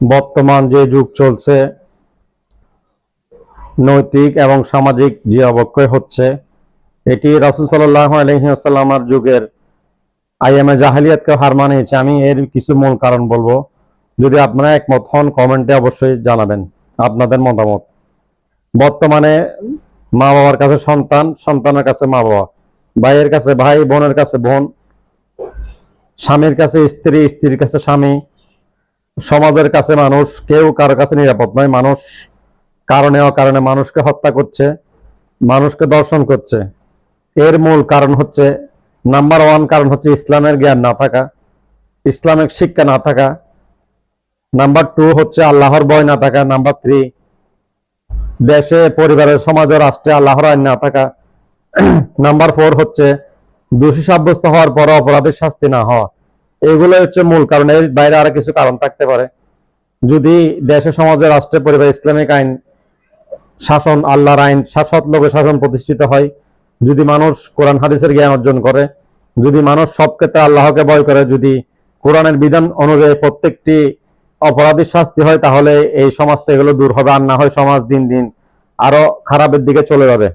বর্তমান যে যুগ চলছে, নৈতিক এবং সামাজিক যে অবক্ষয় হচ্ছে, এটি রাসুল সাল্লাহ আলহিহাস্লামার যুগের আইএমএ জাহালিয়াতকে হার মানিয়েছে। আমি এর কিছু মূল কারণ বলব। যদি আপনারা একমত হন, কমেন্টে অবশ্যই জানাবেন আপনাদের মতামত। বর্তমানে মা বাবার কাছে সন্তান, সন্তানের কাছে মা বাবা ভাইয়ের কাছে ভাই, বোনের কাছে বোন, স্বামীর কাছে স্ত্রী, স্ত্রীর কাছে স্বামী সমাজের কাছে মানুষ, কেউ কারও কাছে নিরাপদ নয়। মানুষ কারণে অকারণে মানুষকে হত্যা করছে, মানুষকে দর্শন করছে। এর মূল কারণ হচ্ছে, নাম্বার ওয়ান কারণ হচ্ছে ইসলামের জ্ঞান না থাকা, ইসলামিক শিক্ষা না থাকা। নাম্বার টু হচ্ছে আল্লাহর বয় না থাকা। নাম্বার থ্রি, দেশে পরিবারের সমাজে, রাষ্ট্রে আল্লাহর আইন না থাকা। নাম্বার ফোর হচ্ছে, দোষী সাব্যস্ত হওয়ার পর অপরাধের শাস্তি না হওয়া। এগুলো হচ্ছে মূল কারণ। এর বাইরে আরও কিছু কারণ থাকতে পারে। যদি দেশে সমাজে রাষ্ট্রে পরিবার ইসলামিক আইন, শাসন, আল্লাহর আইন সৎ লোকের শাসন প্রতিষ্ঠিত হয়, যদি মানুষ কোরআন, হাদিসের জ্ঞান অর্জন করে, যদি মানুষ সব ক্ষেত্রে আল্লাহকে ভয় করে, যদি কোরআনের বিধান অনুযায়ী প্রত্যেকটি অপরাধীর শাস্তি হয়, তাহলে এই সমাজ থেকে এগুলো দূর হবে, আর না হয় সমাজ দিন দিন আরও খারাপের দিকে চলে যাবে।